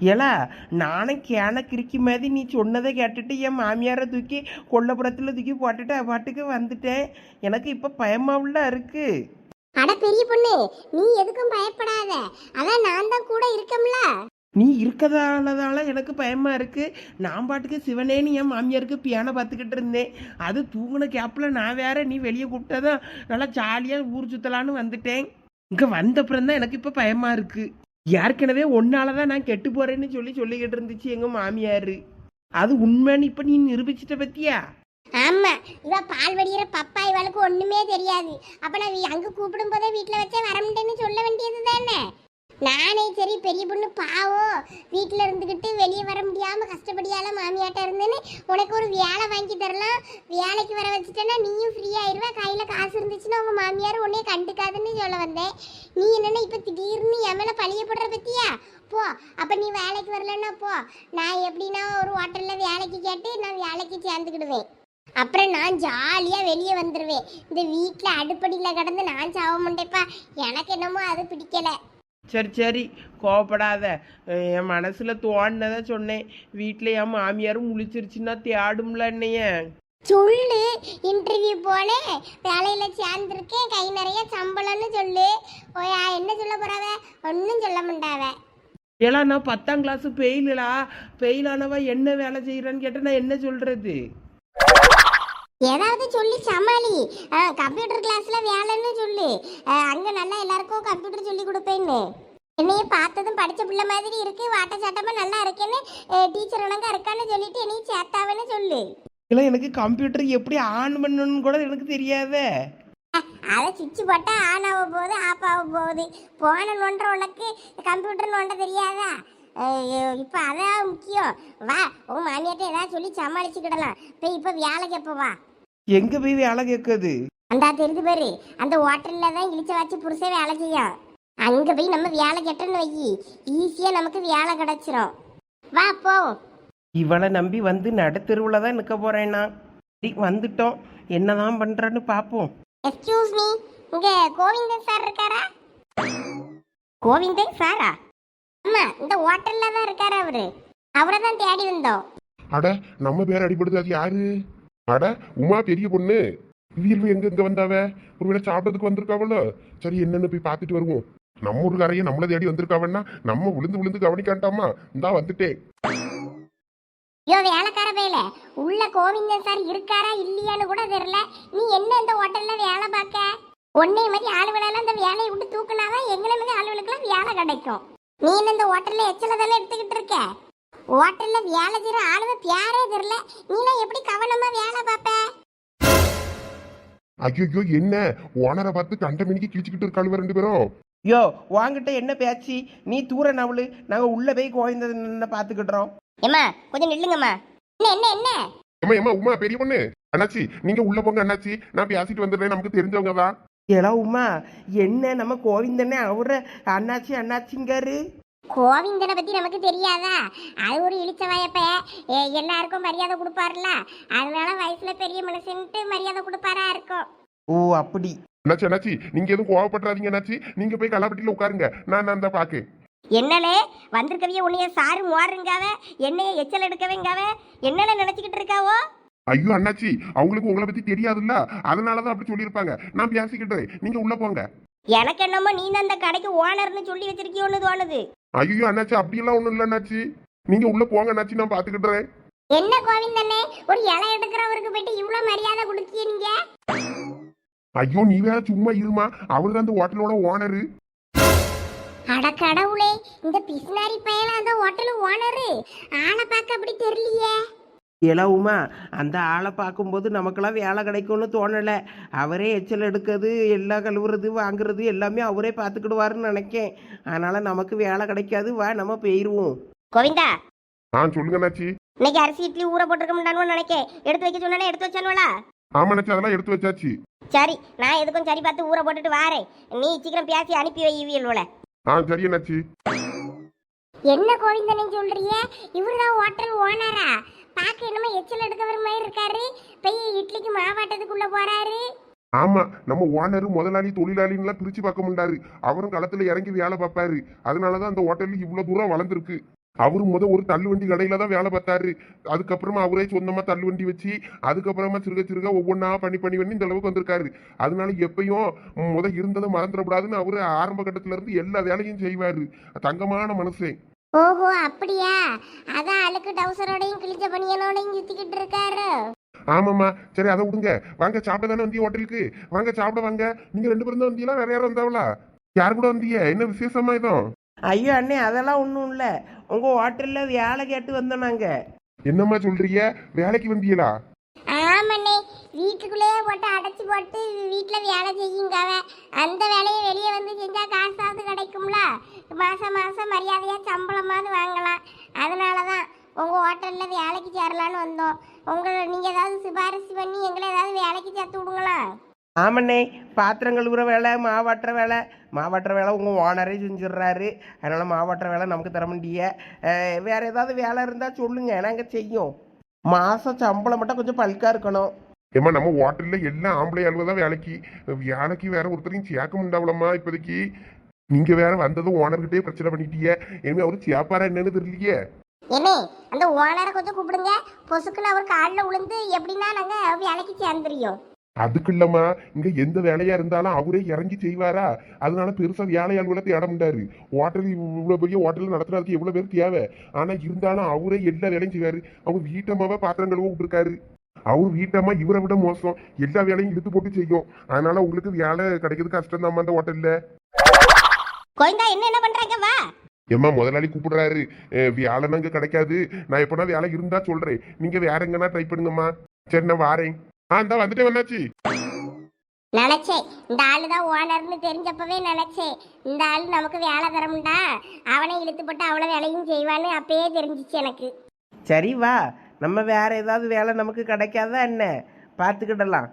ஏலா நானும் கேன கிறுக்கி மாதிரி நீ சொன்னதை கேட்டுட்டு என் மாமியாரை தூக்கி கொல்லப்புறத்தில் தூக்கி போட்டுட்டு பாட்டுக்கு வந்துட்டேன் எனக்கு இப்போ பயமாவுல இருக்கு. அட பெரிய பொண்ணு நீ எதுக்கும் பயப்படாத. அதான் நான் தான் கூட இருக்கம்ல. நீ இருக்கதாலதால எனக்கு பயமா இருக்கு. நான் பாட்டுக்கு சிவனேன்னு என் மாமியாருக்கு பியானோ பார்த்துக்கிட்டு இருந்தேன். அது தூங்கின கேப்பில் நான் வேற நீ வெளியே கூப்பிட்டதான் நல்லா ஜாலியாக ஊர் சுத்தலான்னு வந்துட்டேன். இங்கே வந்தப்புறம் தான் எனக்கு இப்போ பயமா இருக்கு. ஏற்கனவே ஒன்னால தான் நான் கெட்டு போறேன்னு சொல்லி சொல்லிக்கிட்டு இருந்துச்சு எங்கள் மாமியார். அது உண்மைன்னு இப்போ நீ நிரூபிச்சிட்ட பத்தியா? ஆமா இவ பால் வடிகிற பப்பா இவளுக்கு ஒண்ணுமே தெரியாது. அப்ப நான் அங்க கூப்பிடும் போதே வீட்டுல வச்சே வரமுட்டேன்னு சொல்ல வேண்டியது தானே நானே சரி பெரிய பொண்ணு பாவம் வீட்டில் இருந்துக்கிட்டு வெளியே வர முடியாமல் கஷ்டப்படியால மாமியாட்ட இருந்தேன்னு உனக்கு ஒரு வேலை வாங்கி தரலாம். வேலைக்கு வர வச்சுட்டேன்னா நீயும் ஃப்ரீ கையில் காசு இருந்துச்சுன்னா உங்கள் மாமியார் உன்னே கண்டுக்காதுன்னு சொல்ல வந்தேன். நீ என்னென்னா இப்போ திடீர்னு என் பழிய போடுற பற்றியா போ அப்போ நீ வேலைக்கு வரலன்னா போ. நான் எப்படின்னா ஒரு ஹோட்டலில் வேலைக்கு கேட்டு நான் வேலைக்கு சேர்ந்துக்கிடுவேன். அப்புறம் நான் ஜாலியாக வெளியே வந்துடுவேன் இந்த வீட்டில் அடுப்படியில் கிடந்து நான் சாவ மாட்டேப்பா எனக்கு என்னமோ அது பிடிக்கலை. சரி சரி. கோவப்படாத. என் மனசில் தோணுனதை சொன்னேன். வீட்டில் என் மாமியாரும் முழிச்சிருச்சுன்னா தேடும்ல என்னைய. சொல்லு. இன்டர்வியூ போனேன் வேலையில் சேர்ந்துருக்கேன். கை நிறைய சம்பளம்னு சொல்லு. ஓயா என்ன சொல்ல போறாவ? ஒன்றும் சொல்ல மாட்டாவ. ஏலா நான் பத்தாம் கிளாஸ் பெயிலா பெயிலானவ என்ன வேலை செய்கிறேன்னு கேட்டால் நான் என்ன சொல்கிறது ஏதாவது சொல்லி சமாளி. கம்ப்யூட்டர் கிளாஸ்ல வேலைன்னு சொல்லு. அங்க நல்லா எல்லாருக்கும் கம்ப்யூட்டர் சொல்லி கொடுப்பேன்னு. என்னைய பார்த்ததும் படிச்ச பிள்ளை மாதிரி இருக்கு. வாட்ட சாட்டமா நல்லா இருக்கேன்னு டீச்சர் உனக்கு இருக்கான்னு சொல்லிட்டு என்னைய சேர்த்தாவன்னு சொல்லு. இல்லை எனக்கு கம்ப்யூட்டர் எப்படி ஆன் பண்ணணும்னு கூட எனக்கு தெரியாதே. அதை சுவிட்ச் போட்டா ஆன் ஆக போகுது ஆஃப் ஆக போகுது. போன நோன்ற உனக்கு கம்ப்யூட்டர் நோண்ட தெரியாதா? இப்ப அதான் முக்கியம். வா உன் மாமியார்ட்ட ஏதாவது சொல்லி சமாளிச்சுக்கிடலாம். இப்போ இப்போ வேலைக்கு எப்போ வா? எங்கே போய் வேலை கேட்குது அந்த தெரிஞ்சு பாரு அந்த ஹோட்டல்ல தான் இழிச்ச வச்சு புருஷன் வேலை செய்யும் அங்க போய் நம்ம வேலை கெட்டன்னு வை ஈஸியா நமக்கு வேலை கிடைச்சிரும். வா போ. இவளை நம்பி வந்து நடுத்தெருவில் தான் நிற்க போகிறேன்னா சரி வந்துட்டோம். என்னதான் பண்ணுறான்னு பார்ப்போம் எக்ஸ்கியூஸ் மீ இங்க கோவிந்தன் சார் இருக்காரா? கோவிந்தன் சாரா ஆமா இந்த ஹோட்டல்ல தான் இருக்காரு அவரு. அவரை தான் தேடி வந்தோம். அட நம்ம பேர் அடிபடுது அது யாரு? அட உமா பெரிய பொண்ணு. வீர்வு எங்க எங்க வந்தாவ? ஒருவேளை சாப்பிட்றதுக்கு வந்திருக்காவளோ? சரி என்னன்னு போய் பார்த்துட்டு வருவோம். நம்ம ஊருக்காரையே நம்மளை தேடி வந்திருக்காவன்னா நம்ம விழுந்து விழுந்து கவனிக்காண்டாமா? இந்தா வந்துட்டேன். யோ வேலைக்கார வேலை உள்ள கோவிந்தன் சார் இருக்காரா இல்லையான்னு கூட தெரியல. நீ என்ன இந்த ஹோட்டல்ல வேலை பார்க்க? உன்னை மாதிரி ஆளுகளெல்லாம் இந்த வேலையை விட்டு தூக்குனாதான் எங்களை மாதிரி ஆளுகளுக்கெல்லாம் வேலை கிடைக்கும். நீ இந்த ஹோட்டல்ல எச்சல தானே எடுத்துக்கிட்டு இருக்க? ஹோட்டல்ல வேலை செய்யற ஆளுங்க பேரே தெரியல. நீலாம் எப்படி கவனமா வேலை பார்ப்ப? ஐயோ என்ன? ஓனரை பார்த்து கண்ட மணிக்கு கிழிச்சுக்கிட்டு இருக்காளுவ ரெண்டு பேரும் யோ வாங்கிட்ட என்ன பேச்சு? நீ தூர நவளு. நாங்கள் உள்ளே போய் கோயந்த பார்த்துக்கிட்டுறோம். ஏமா கொஞ்சம் நில்லுங்கம்மா. என்ன என்ன என்ன? ஏமா ஏமா உமா பெரிய பொண்ணு. அண்ணாச்சி நீங்க உள்ள போங்க அண்ணாச்சி. நான் பேசிட்டு வந்துடுறேன் நமக்கு தெரிஞ்சவங்க தான் ஏலா உமா என்ன நம்ம கோவிந்தனே அவரை அண்ணாச்சி அண்ணாச்சிங்காரு? கோவிந்தனை பத்தி நமக்கு தெரியாதா? அது ஒரு இழிச்சவாயப்ப எல்லாருக்கும் மரியாதை கொடுப்பாருல. அதனால வயசுல பெரிய மனுஷன்ட்டு மரியாதை கொடுப்பாரா இருக்கும். ஓ அப்படி. அண்ணாச்சி அண்ணாச்சி நீங்க எதுவும் கோவப்படுறாதீங்க அண்ணாச்சி நீங்க போய் கல்லாப்பட்டியில உட்காருங்க. நான் தான் பாக்கு என்னலே? வந்திருக்கவிய உன்னைய சாரு மோருங்காவ என்னைய எச்சல் எடுக்கவேங்காவ? என்னல நினைச்சுக்கிட்டு இருக்காவோ? ஐயோ அண்ணாச்சி அவங்களுக்கு உங்களை பத்தி தெரியாதுல்ல. அதனாலதான் அப்படி சொல்லியிருப்பாங்க. நான் பேசிக்கிட்டேன் நீங்க உள்ள போங்க. எனக்கு என்னமோ நீ அந்த கடைக்கு ஓனர்னு சொல்லி வச்சிருக்கியோன்னு தோணுது ஐயோ அண்ணாச்சி அப்படியெல்லாம் ஒண்ணும் இல்ல அண்ணாச்சி. நீங்க உள்ள போங்க அண்ணாச்சி நான் பாத்துக்கிட்டுறேன். என்ன கோவிந்தண்ணே ஒரு இலை எடுக்கிறவருக்கு போயிட்டு இவ்வளவு மரியாதை கொடுக்கீங்க ஐயோ நீ வேற சும்மா இருமா. அவரு தான் அந்த ஹோட்டலோட ஓனரு. அட கடவுளே இந்த பிசினாரி பையன் அந்த ஹோட்டல் ஓனரு. ஆளை பார்க்க அப்படி தெரியலையே. உமா அந்த ஆளை பார்க்கும்போது நமக்கெல்லாம் வேலை கிடைக்கும்னு தோணலை. அவரே எச்சல் எடுக்கிறது எல்லாம் கழுவுறது வாங்குறது எல்லாமே அவரே பார்த்துக்கிடுவாருன்னு நினைக்கேன். அதனால் நமக்கு வேலை கிடைக்காது. வா நம்ம போயிடுவோம் கோவிந்தா! ஆ சொல்லுங்க அண்ணாச்சி. இன்னைக்கு அரிசி இட்லி ஊற போட்டிருக்க முடியாதுன்னு நினைக்கேன். எடுத்து வைக்க சொன்னானே எடுத்து வச்சானுவலா ஆமா அண்ணாச்சி அதெல்லாம் எடுத்து வச்சாச்சு. சரி நான் எதுக்கும் சரி பார்த்து ஊற போட்டுட்டு வாரேன். நீ சீக்கிரம் பேசி அனுப்பி வை இவியல்வோல ஆ சரி அண்ணாச்சி. என்ன கோவிந்தனை சொல்றிய இவருதான் ஹோட்டல் ஓனரா? பார்க்க என்னமோ எச்சல் எடுக்கிற மாதிரி இருக்காரு. போய் இட்லிக்கு மாவாட்டத்துக்குள்ள போறாரு. ஆமா நம்ம ஓனர் முதலாளி தொழிலாளின்னு பிரிச்சு பார்க்க முடியாரு அவரும் களத்துல இறங்கி வேலை பார்ப்பாரு. அதனாலதான் அந்த ஹோட்டல் இவ்வளவு தூரம் வளர்ந்துருக்கு. அவரு முத ஒரு தள்ளுவண்டி கடையில தான் வேலை பார்த்தாரு. அதுக்கப்புறமா அவரே சொந்தமா தள்ளுவண்டி வச்சு அதுக்கப்புறமா சிறுக சிறுக ஒவ்வொன்றா பண்ணி பண்ணி பண்ணி இந்த அளவுக்கு வந்திருக்காரு. அதனால எப்பயும் முத இருந்ததை மறந்துடக்கூடாதுன்னு அவரு ஆரம்ப கட்டத்துல இருந்து எல்லா வேலையும் செய்வாரு. தங்கமான மனுஷன். ஓஹோ அப்படியா? அதான் அழுக்கு டவுசரோடையும் கிழிச்ச பனியனோடையும் சுத்திக்கிட்டு இருக்காரு. ஆமாம்மா. சரி அதை விடுங்க. வாங்க சாப்பிட தானே வந்தீங்க ஹோட்டலுக்கு? வாங்க சாப்பிட வாங்க. நீங்க ரெண்டு பேரும் தான் வந்தீங்களா வேற யாரும் வந்தாவளா? யார் கூட வந்தீங்க என்ன விசேஷமா இதும் ஐயோ அண்ணே அதெல்லாம் ஒன்றும் இல்லை. உங்கள் ஹோட்டலில் வேலை கேட்டு வந்தோம் நாங்கள் என்னம்மா சொல்றீங்க? வேலைக்கு வந்தீங்களா ஆமாண்ணே வீட்டுக்குள்ளேயே போட்டு அடைச்சி போட்டு வீட்டில் வேலை செய்யுங்க அந்த வேலையை வெளியே வந்து செஞ்சால் காசாவது கிடைக்கும்ல. மாதம் மாதம் மரியாதையாக சம்பளமாவது வாங்கலாம். அதனால தான் உங்கள் ஹோட்டலில் வேலைக்கு சேரலான்னு வந்தோம். உங்களை நீங்கள் ஏதாவது சிபாரிசு பண்ணி எங்களை ஏதாவது வேலைக்கு சேர்த்து விடுங்களா? ஆமண்ணே பாத்திரம் கழுவுற வேலை மாவாட்டுற வேலை. மாவாட்டுற வேலை உங்கள் ஓனரே செஞ்சிடுறாரு. அதனால் மாவாட்டுற வேலை நமக்கு தர முடிய வேறு ஏதாவது வேலை இருந்தால் சொல்லுங்கள் நாங்கள் செய்யும். மாதம் சம்பளம் மட்டும் கொஞ்சம் பல்காக இருக்கணும். ஏம்மா நம்ம ஹோட்டல்ல எல்லாம் ஆம்பளை ஆளுவ தான் வேலைக்கு. வேலைக்கு வேற ஒருத்தரையும் சேர்க்க முடியாவலம்மா இப்போதைக்கு. நீங்க வேற வந்ததும் ஓனர்கிட்டே பிரச்சனை பண்ணிட்டீங்க. இனிமே அவரு சேப்பாரா என்னன்னு தெரியலையே. என்னே அந்த ஓனரை கொஞ்சம் கூப்பிடுங்க. பொசுக்குன்னு அவர் காலில் விழுந்து எப்படின்னா நாங்கள் வேலைக்கு சேர்ந்துரியோம் அதுக்கு இல்லம்மா இங்க எந்த வேலையா இருந்தாலும் அவரே இறங்கி செய்வாரா? அதனால பெருசா வேலையாள்களை தேட முடியாது ஹோட்டல் இவ்வளவு பெரிய ஹோட்டல் நடத்துறதுக்கு எவ்வளவு பேர் தேவை. ஆனா இருந்தாலும் அவரே எல்லா வேலையும் செய்வாரு. அவங்க வீட்டம்மாவே பாத்திரம் கழுவ விட்டுருக்காரு. அவர் வீட்டம்மா இவரை விட மோசம். எல்லா வேலையும் இழுத்து போட்டு செய்யும். அதனால உங்களுக்கு வேலை கிடைக்கிறது கஷ்டம் தான் அந்த ஹோட்டல்ல கோயந்தா என்ன என்ன பண்ணுறாங்க வா. ஏம்மா முதலாளி கூப்பிடுறாரு. அஹ் வேலை அங்க கிடைக்காது. நான் எப்படா வேலை இருந்தா சொல்றேன். நீங்க வேற எங்கன்னா ட்ரை பண்ணுங்கம்மா. சரி நான் வாரேன். ஆ இந்தா வந்துட்டே வந்தாச்சு. நினைச்சேன். இந்த ஆளு தான் ஓனர்னு தெரிஞ்சப்பவே நினைச்சேன். இந்த ஆள் நமக்கு வேலை தரமுண்டா அவனை இழுத்து போட்டு அவ்வளோ வேலையும் செய்வான்னு அப்பயே தெரிஞ்சிச்சு எனக்கு. சரி வா. நம்ம வேறு ஏதாவது வேலை நமக்கு கிடைக்காதா என்ன? பார்த்துக்கிடலாம்.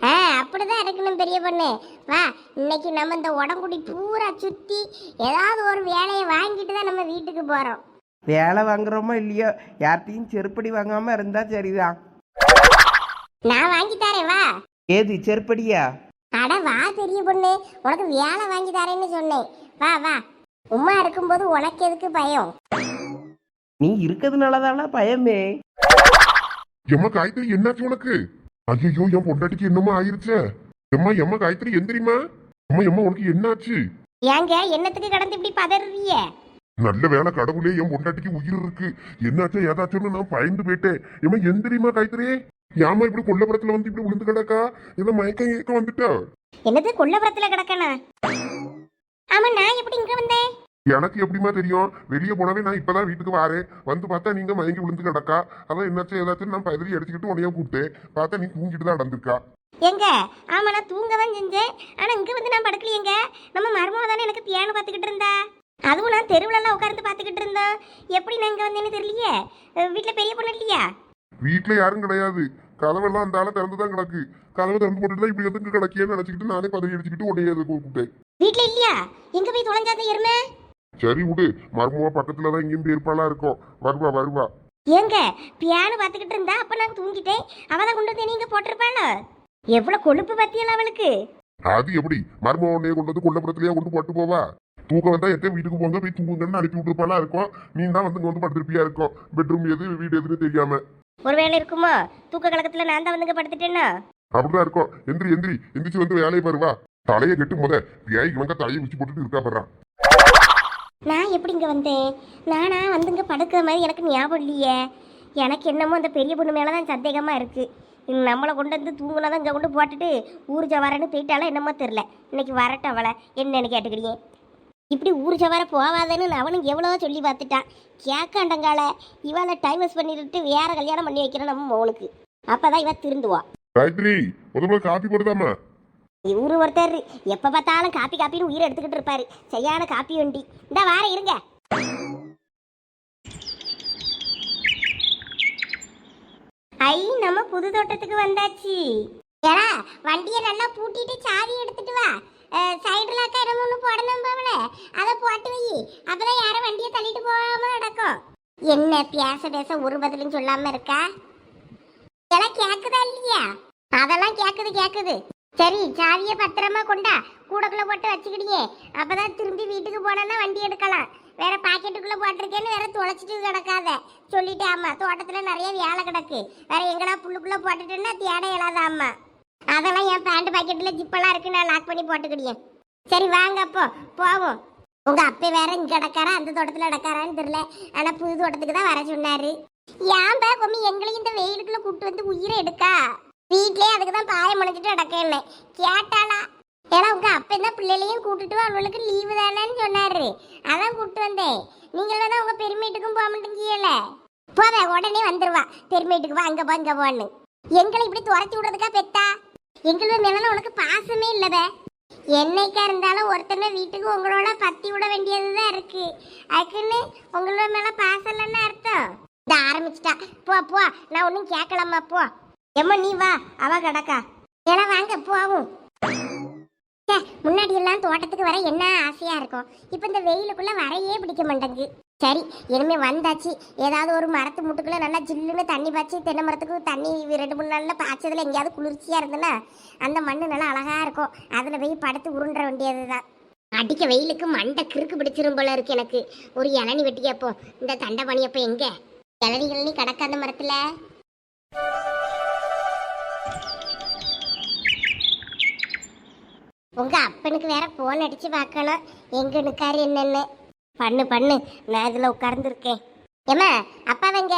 ஆ அப்படிதான் இருக்கணும் பெரிய பொண்ணு. வா இன்னைக்கு நம்ம இந்த உடம்புடி பூரா சுத்தி ஏதாவது ஒரு வேலையை வாங்கிட்டு தான் நம்ம வீட்டுக்கு போறோம். வேலை வாங்குறோமோ இல்லையோ? யார்கிட்டையும் செருப்படி வாங்காமல் இருந்தால் சரிதான். நான் வாங்கி தரேன் வா. ஏது செருப்படியா? அட வா பெரிய பொண்ணு. உனக்கு வேலை வாங்கி தரேன்னு சொன்னேன். வா வா. உமா இருக்கும்போது உனக்கு எதுக்கு பயம்? நீ இருக்கிறதுனால தானே பயமே. எம்மா காயத்ரி என்னாச்சு உனக்கு? ஐயோ என் பொண்டாட்டிக்கு என்னமோ ஆயிருச்சே? எம்மா எம்மா காயத்ரி எந்திரிமா அம்மா எம்மா உனக்கு என்னாச்சு? ஏங்க என்னத்துக்கு கடந்து இப்படி பதறிய நல்ல வேலை கடவுளே என் பொண்டாட்டிக்கு உயிர் இருக்கு. என்னாச்சோ ஏதாச்சும்னு நான் பயந்து போயிட்டேன். எம்மா எந்திரிமா காயத்ரி? ஏமா இப்படி கொல்லப்புறத்துல வந்து இப்படி விழுந்து கிடக்கா? ஏதோ மயக்கம் ஏக்கம் வந்துட்டா? என்னது கொல்லப்புறத்துல கிடக்கணும் ஆமா நான் எப்படி இங்க வந்தேன்? எனக்கு எப்படிமா தெரியும்? வெளியே போனவே நான் இப்பதான் வீட்டுக்கு வரேன். வந்து பார்த்தா நீங்க மயங்கி விழுந்து கிடக்கா? அதான் என்னாச்சும் ஏதாச்சும் நான் பதறி அடிச்சுக்கிட்டு உனைய கூப்பிட்டேன் பார்த்தா நீ தூங்கிட்டு தான் நடந்திருக்கா. எங்க? ஆமா நான் தூங்க தான் செஞ்சேன். ஆனா இங்க வந்து நான் படுக்கலையேங்க நம்ம மருமக தானே எனக்கு பியானோ பார்த்துக்கிட்டு இருந்தா? அதுவும் நான் தெருவுல எல்லாம் உட்கார்ந்து பார்த்துக்கிட்டு இருந்தேன் எப்படி நான் இங்க வந்தேன்னு தெரியலையே? வீட்ல பெரிய பொண்ணு இல்லையா? வீட்டுல யாரும் கிடையாது. கதவெல்லாம் அந்த ஆள திறந்து தான் கிடக்கு. கதவை திறந்து போட்டுட்டு இப்படி எதுக்கு கிடக்கியன்னு நினைச்சுக்கிட்டு நானே பதவி அடிச்சுக்கிட்டு உடனே அதை கூப்பிட்டேன் வீட்ல இல்லையா? எங்க போய் தொலைஞ்சாத எருமை? சரி விடு மருமவா பக்கத்துல தான் இங்கேயும் இருப்பாளா இருக்கும். வருவா வருவா. ஏங்க பியானோ பார்த்துக்கிட்டு இருந்தா அப்ப நான் தூங்கிட்டேன். அவ தான் கொண்டு வந்து நீங்க போட்டிருப்பாள? எவ்வளவு கொழுப்பு பத்தியல அவளுக்கு? அது எப்படி? மருமவ உன்னைய கொண்டு வந்து கொல்லப்புறத்துலயே கொண்டு போட்டு போவா? தூக்கம் வந்தா எத்தனை வீட்டுக்கு போங்க போய் தூங்குங்கன்னு அனுப்பி விட்டுருப்பாளா இருக்கும். நீ தான் வந்து இங்க வந்து படுத்திருப்பியா இருக்கும். பெட்ரூம் எது வீடு எதுன்னு தெரியாம. ஒருவேளை இருக்குமோ? தூக்க கலக்கத்துல நான் தான் வந்துங்க படுத்துட்டேன்னா அப்படிதான் இருக்கும். எந்திரி எந்திரி. எந்திரிச்சு வந்து வேலையை பாருவா தலையை கெட்டு முத. வியாய் இவங்க தலையை வச்சு போட்டுட்டு இருக்கா பாடுறான் நான் எப்படி இங்கே வந்தேன்? நானா வந்து இங்கே படுக்கிற மாதிரி எனக்கு ஞாபகம் இல்லையே. எனக்கு என்னமோ அந்த பெரிய பொண்ணு மேலே தான் சந்தேகமாக இருக்குது நம்மளை கொண்டு வந்து தூங்குனா தான் இங்கே கொண்டு போட்டுட்டு ஊர் ஜவாரன்னு போயிட்டாலும் என்னமோ தெரில இன்னைக்கு வரட்டும் அவளை. என்னன்னு கேட்டுக்கிடியே இப்படி ஊர் ஜவார போவாதேன்னு அவனும் எவ்வளவோ சொல்லி பார்த்துட்டான். கேட்காண்டங்கால இவளை டைம் வேஸ்ட் பண்ணிட்டு வேற கல்யாணம் பண்ணி வைக்கிறேன் நம்ம மோனுக்கு. அப்போ தான் இவ திருந்துவா. காயத்ரி முதல்ல காப்பி போடுதாமா இவரு ஒருத்தர். எப்போ பார்த்தாலும் காப்பி காப்பின்னு உயிரை எடுத்துக்கிட்டு இருப்பாரு. சரியான காப்பி வண்டி. இந்த வார இருங்க. ஐ நம்ம புது தோட்டத்துக்கு வந்தாச்சு. ஏடா வண்டியை நல்லா பூட்டிட்டு சாவி எடுத்துட்டு வா. சைடுல அக்கா என்ன ஒன்று போடணும் போவல. அதை போட்டு வை. அப்பதான் யாரும் வண்டியை தள்ளிட்டு போகாம நடக்கும் என்ன பேச பேச ஒரு பதிலும் சொல்லாம இருக்கா? இதெல்லாம் கேக்குதா இல்லையா? அதெல்லாம் கேக்குது கேக்குது. சரி சாவியை பத்திரமா கொண்டா கூடக்குள்ள போட்டு வச்சுக்கிடியே. அப்பதான் திரும்பி வீட்டுக்கு போனோன்னா வண்டி எடுக்கலாம். வேற பாக்கெட்டுக்குள்ள போட்டிருக்கேன்னு வேற தொலைச்சிட்டு கிடக்காத. சொல்லிட்டே அம்மா தோட்டத்துல நிறைய வேலை கிடக்கு. வேற எங்கடா புல்லுக்குள்ள போட்டுட்டேன்னா தேட இயலாத ஆமா அதெல்லாம் என் பேண்ட் பாக்கெட்ல ஜிப்பெல்லாம் இருக்கு நான் லாக் பண்ணி போட்டுக்கிடியேன். சரி வாங்க அப்போ போவோம். உங்க அப்பே வேற இங்க கிடக்காரா? அந்த தோட்டத்துல கிடக்காரான்னு தெரியல. ஆனா புது தோட்டத்துக்கு தான் வர சொன்னாரு. ஏன் பா பொம்மி எங்களையும் இந்த வெயிலுக்குள்ள கூப்பிட்டு வந்து உயிரை எடுக்கா? வீட்லயே அதுக்கு தான் பாயம் முடிஞ்சிட்டு நடக்கேன்னு கேட்டாளா ஏன்னா உங்க அப்ப தான் பிள்ளைகளையும் கூட்டிட்டு வா, அவளுக்கு லீவு தானேன்னு சொன்னாரு. அதான் கூட்டு வந்தேன். நீங்களும் தான் உங்க பெருமைட்டுக்கும் போக மாட்டேங்கல போத உடனே வந்துருவா. பெருமைட்டுக்கு வா அங்க போ அங்க போன்னு. எங்களை இப்படி துரத்தி விடுறதுக்கா பெத்தா? எங்களோட மேலே உனக்கு பாசமே இல்லவே என்னைக்கா இருந்தாலும் ஒருத்தனை வீட்டுக்கு உங்களோட பத்தி விட வேண்டியதுதான் இருக்கு. அதுக்குன்னு உங்களோட மேல பாசம் இல்லைன்னு அர்த்தம்? இதை ஆரம்பிச்சிட்டா. போ போ. நான் ஒன்றும் கேட்கலாமா போ. எம்மா நீ வா. அவ கிடக்கா. ஏன்னா வாங்க போவும். ச்சே, முன்னாடி எல்லாம் தோட்டத்துக்கு வர என்ன ஆசையா இருக்கும்? இப்போ இந்த வெயிலுக்குள்ள வரையே பிடிக்க மாட்டேங்குது. சரி இனிமே வந்தாச்சு. ஏதாவது ஒரு மரத்து முட்டுக்குள்ள நல்லா ஜில்லுன்னு தண்ணி பாய்ச்சி தென்னை மரத்துக்கு தண்ணி ரெண்டு மூணு நாள்ல பாய்ச்சதுல எங்கேயாவது குளிர்ச்சியா இருந்ததுன்னா அந்த மண்ணு நல்லா அழகா இருக்கும். அதுல போய் படுத்து உருண்டுற வேண்டியதுதான். அடிக்க வெயிலுக்கு மண்டை கிறுக்கு பிடிச்சிரும் போல இருக்கு எனக்கு. ஒரு இளநி வெட்டி கேப்போம் இந்த தண்டை பணியப்போ எங்க? இளநி இளநி கிடக்க அந்த மரத்துல. உங்க அப்பனுக்கு வேற போன் அடிச்சு பார்க்கணும். எங்க நிக்காரு என்னன்னு. பண்ணு பண்ணு. நான் இதுல உட்கார்ந்துருக்கேன். ஏமா அப்பாவங்க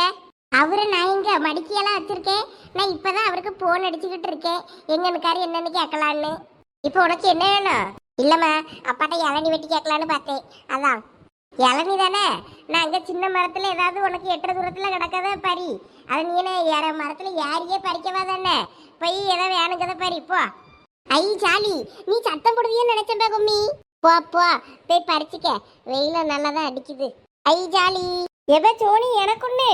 அவரு நான் இங்க மடிக்கையெல்லாம் வச்சிருக்கேன் நான் இப்பதான் அவருக்கு போன் அடிச்சுக்கிட்டு இருக்கேன். எங்க நிக்காரு என்னன்னு கேட்கலான்னு. இப்போ உனக்கு என்ன வேணும்? இல்லம்மா அப்பாட்ட இளநி வெட்டி கேட்கலான்னு பார்த்தேன். அதான். இளநி தானே? நான் அங்கே சின்ன மரத்தில் ஏதாவது உனக்கு எட்டுற தூரத்தில் கிடக்காத பறி. அது நீ ஏற மரத்தில் யாரையே பறிக்கவா தானே? போய் ஏதோ வேணுங்கிறத பறி இப்போ ஐ ஜாலி. நீ சத்தம் போடுவியன்னு நினைச்சேன்டா கும்மி. போ போ. போய் பறிச்சுக்க. வெயில நல்லாதான் அடிக்குது. ஐ ஜாலி. எவ சோனி எனக்குன்னு.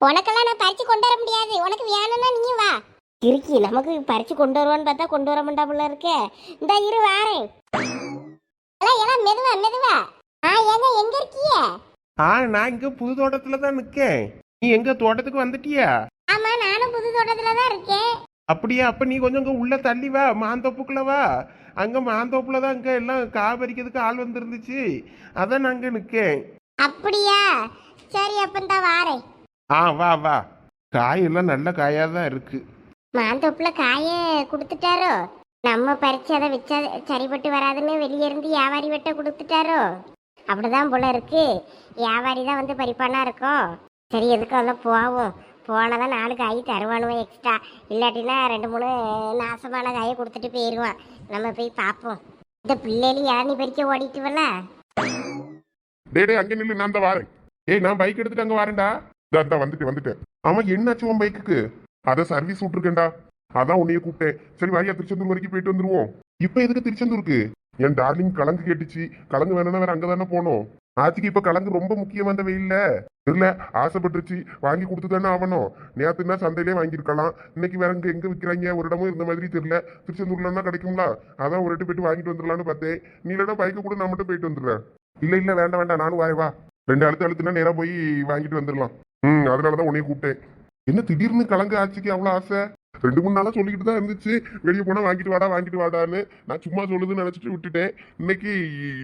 உனக்கெல்லாம் நான் பறிச்சு கொண்டு வர முடியாது. உனக்கு வேணும்னா நீ வா. இருக்கி நமக்கு பறிச்சு கொண்டு வருவான்னு பார்த்தா கொண்டு வர மாட்டாப்புல இருக்கே. இந்த இரு வாரேன். எல்லாம் எல்லாம் மெதுவா மெதுவா. ஆ ஏங்க எங்க இருக்கீங்க? ஆ நான் இங்க புது தோட்டத்துல தான் நிக்கேன். நீ எங்க தோட்டத்துக்கு வந்துட்டியா? ஆமா நானும் புது தோட்டத்துல தான் இருக்கேன். அப்படியா? அப்ப நீ கொஞ்சம் இங்க உள்ள தள்ளி வா. மாந்தோப்புக்குள்ள வா. அங்க மாந்தோப்புல தான் இங்க எல்லாம் கா பறிக்கிறதுக்கு ஆள் வந்துருந்துச்சு. அதான் நான் அங்க நிக்கேன். அப்படியா? சரி அப்பந்தான் வாரேன் ஆ வா வா. காயெல்லாம் நல்ல காயா தான் இருக்கு. மாந்தோப்புல காய கொடுத்துட்டாரோ? நம்ம பறிச்சு அதை வச்சா சரிப்பட்டு வராதுன்னு வெளியே இருந்து வியாபாரி வெட்ட கொடுத்துட்டாரோ? அப்படிதான் போல இருக்கு. வியாபாரி தான் வந்து பறிப்பானா இருக்கும். சரி எதுக்கும் அதில் போவோம். போனதான் நாலு காய் தருவானுவன் எக்ஸ்ட்ரா இல்லாட்டினா ரெண்டு மூணு நாசமான காயை கொடுத்துட்டு போயிடுவான் நம்ம போய் பார்ப்போம். இந்த பிள்ளைகளும் இளநி பறிக்க ஓடிட்டுவல டே டே அங்கே நில்லு நான் தான் வாரேன். ஏய் நான் பைக் எடுத்துட்டு அங்க வாரேன்டா. இதா வந்துட்டு வந்துட்டேன் ஆமா என்னாச்சு உன் பைக்குக்கு அதை சர்வீஸ் விட்டுருக்கேன்டா. அதான் உன்னைய கூப்பிட்டேன். சரி வாரியா திருச்செந்தூர் வரைக்கும் போயிட்டு வந்துருவோம். இப்போ எதுக்கு திருச்செந்தூருக்கு? என் டார்லிங் கலங்கு கேட்டுச்சு. கலங்கு வேணும்னா வேற அங்கதானே போனோம் ஆச்சிக்கு இப்ப கலங்கு ரொம்ப முக்கியம் அந்த வெயில்ல. இல்ல ஆசைப்பட்டுருச்சு வாங்கி கொடுத்து தானே ஆகணும் நேத்துனா சந்தையிலே வாங்கியிருக்கலாம். இன்னைக்கு வேற இங்க எங்க விற்கிறாங்க ஒரு இடமும் இருந்த மாதிரி தெரியல. திருச்செந்தூர்லன்னா கிடைக்கும்ல. அதான் ஒரு போயிட்டு வாங்கிட்டு வந்துடலாம்னு பார்த்தேன். நீ இல்லைன்னா பைக்கு கூட நான் மட்டும் போயிட்டு வந்துடுறேன். இல்ல இல்ல வேண்டாம் வேண்டாம். நானும் வாய் வா ரெண்டு அழுத்து அழுத்துனா நேரா போய் வாங்கிட்டு வந்துடலாம். ம் அதனாலதான் உன்னைய கூப்பிட்டேன். என்ன திடீர்னு கலங்க ஆச்சிக்கு? அவ்வளவு ஆசை. ரெண்டு மூணு நாளாக சொல்லிக்கிட்டு தான் இருந்துச்சு. வெளியே போனால் வாங்கிட்டு வாடா வாங்கிட்டு வாடான்னு. நான் சும்மா சொல்லுதுன்னு நினச்சிட்டு விட்டுட்டேன். இன்னைக்கு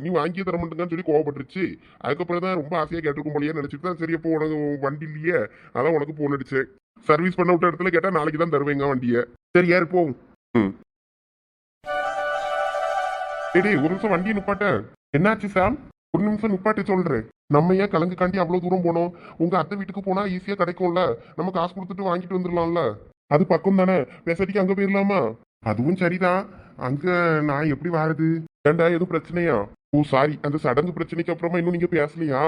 நீ வாங்கி தர மாட்டேங்கன்னு சொல்லி கோவப்பட்டுருச்சு. அதுக்கப்புறம் தான் ரொம்ப ஆசையாக கேட்டிருக்கும் போலயே நினச்சிட்டு தான் சரி அப்போ உனக்கு வண்டி இல்லையே. அதான் உனக்கு போன் அடிச்சேன். சர்வீஸ் பண்ண விட்ட இடத்துல கேட்டால் நாளைக்கு தான் தருவேங்க வண்டியை. சரி யாரு ம். டேய் ஒரு நிமிஷம் வண்டியை நிப்பாட்டேன் என்னாச்சு சாம்? ஒரு நிமிஷம் நிப்பாட்டி சொல்றேன். நம்ம ஏன் கலங்கு காண்டி அவ்வளவு தூரம் போனோம்? உங்க அத்தை வீட்டுக்கு போனா ஈஸியா கிடைக்கும்ல. நம்ம காசு கொடுத்துட்டு வாங்கிட்டு வந்துடலாம்ல. அது பக்கம் தானே. பேசாட்டிக்கு அங்க போயிடலாமா அதுவும் சரிதான் அங்க நான் எப்படி வாரது? ஏண்டா எதுவும் பிரச்சனையா? ஓ சாரி அந்த சடங்கு பிரச்சனைக்கு அப்புறமா இன்னும் நீங்க பேசலையா?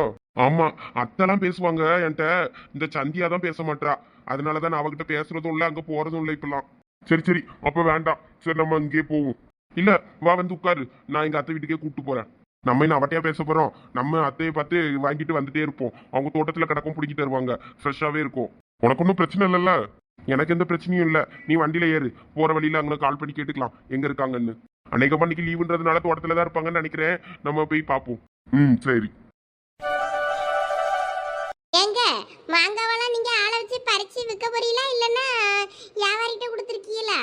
ஆமா அத்தெல்லாம் பேசுவாங்க என்கிட்ட. இந்த சந்தியா தான் பேச மாட்டா அதனாலதான் நான் அவகிட்ட பேசுறதும் இல்ல அங்க போறதும் இல்ல இப்பெல்லாம். சரி சரி. அப்ப வேண்டாம். சரி நம்ம இங்கே போவோம். இல்ல வா வந்து உட்காரு. நான் எங்க அத்தை வீட்டுக்கே கூப்பிட்டு போறேன். நம்ம என்ன அவட்டையா பேச போறோம்? நம்ம அத்தையை பார்த்து வாங்கிட்டு வந்துட்டே இருப்போம். அவங்க தோட்டத்துல கிடக்கும் பிடிக்கிட்டு தருவாங்க ஃப்ரெஷ்ஷாவே இருக்கும். உனக்கு ஒன்றும் பிரச்சனை இல்லைல்ல? எனக்கு எந்த பிரச்சனையும் இல்ல. நீ வண்டியில ஏறு. போற வழியில அங்க கால் பண்ணி கேட்டுக்கலாம். எங்க இருக்காங்கன்னு. அன்னைக்கு பண்ணிக்கு லீவுன்றதுனால தோட்டத்துல தான் இருப்பாங்கன்னு நினைக்கிறேன். நம்ம போய் பார்ப்போம். ம் சரி. ஏங்க மாங்காவெல்லாம் நீங்க ஆளை வச்சு பறிச்சு விற்க போறீங்களா? இல்லைன்னா வியாபாரிகிட்ட கொடுத்துருக்கீங்களா?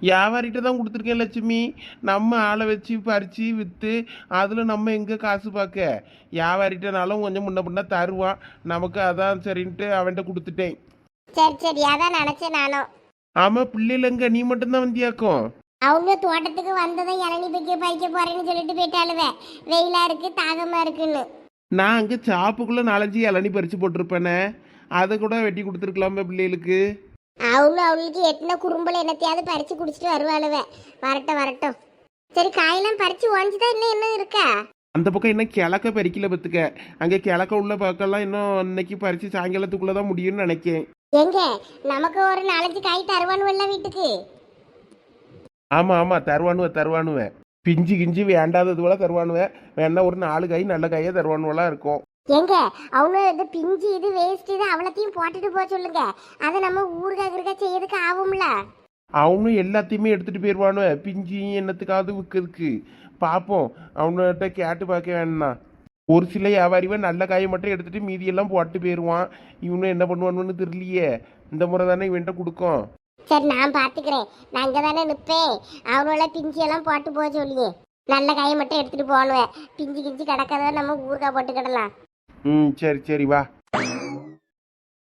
வியாபாரிகிட்ட தான் கொடுத்துருக்கேன் லட்சுமி. நம்ம ஆளை வச்சு பறித்து விற்று அதில் நம்ம எங்கே காசு பார்க்க? வியாபாரிகிட்டனாலும் கொஞ்சம் முன்ன பின்ன தருவான். நமக்கு அதான் சரின்ட்டு அவன்கிட்ட கொடுத்துட்டேன். சரி சரி அதான் நினைச்சேன் நானும் ஆமாம் பிள்ளைகள் எங்க நீ மட்டும்தான் வந்தியாக்கும் அவங்க தோட்டத்துக்கு வந்ததும் இளநி பைக்க பறிக்க போறேன்னு சொல்லிட்டு போயிட்டாளுவே. வெயிலா இருக்கு தாகமா இருக்குன்னு. நான் அங்கே சாப்புக்குள்ளே நாலஞ்சு இளநி பறித்து போட்டிருப்பேனே. அதை கூட வெட்டி கொடுத்துருக்கலாமே பிள்ளைகளுக்கு. அவளும் அவளுக்கு எட்டின குறும்பல என்னத்தையாவது பறிச்சு குடிச்சிட்டு வருவாளுவே. வரட்டும் வரட்டும். சரி காயெல்லாம் பறிச்சு ஓஞ்சுதான் இன்னும் என்ன இருக்கா? அந்த பக்கம் இன்னும் கிழக்க பறிக்கல பத்துக்க. அங்கே கிழக்க உள்ள பக்கம்லாம் இன்னும் இன்னைக்கு பறித்து சாயங்காலத்துக்குள்ளே தான் முடியும்னு நினைக்கேன். எங்க? நமக்கு ஒரு நாலஞ்சு காய் தருவானுவல்ல வீட்டுக்கு? ஆமாம் ஆமாம் தருவானுவ தருவானுவேன் பிஞ்சு கிஞ்சி வேண்டாதது போல தருவானுவேன் வேணா ஒரு நாலு காய் நல்ல காயாக தருவானுவலாம் இருக்கும். எங்க? அவனு இந்த பிஞ்சு இது வேஸ்ட் இது அவளத்தையும் போட்டுட்டு போக சொல்லுங்க. அதை நம்ம ஊருகா கிருக்கா செய்யறதுக்கு ஆகும்ல? அவனும் எல்லாத்தையுமே எடுத்துகிட்டு போயிடுவானுவ பிஞ்சு என்னத்துக்காவது விற்கிறதுக்கு பார்ப்போம் அவன்கிட்ட கேட்டு பார்க்க வேணாம். ஒரு சில வியாபாரிவே நல்ல காயை மட்டும் எடுத்துட்டு மீதியெல்லாம் போட்டு போயிடுவான் இவனும் என்ன பண்ணுவானுன்னு தெரியலையே. இந்த முறை தானே இவன்கிட்ட கொடுக்கும். சரி நான் பாத்துக்கிறேன். நான் இங்க தானே நிப்பேன். அவனோட பிஞ்சு எல்லாம் போட்டு போக சொல்லியே. நல்ல காயை மட்டும் எடுத்துட்டு போகணுவேன் பிஞ்சு கிஞ்சு கிடக்கிறத நம்ம ஊருகா போட்டுக்கிடலாம். ம் சரி சரி வா.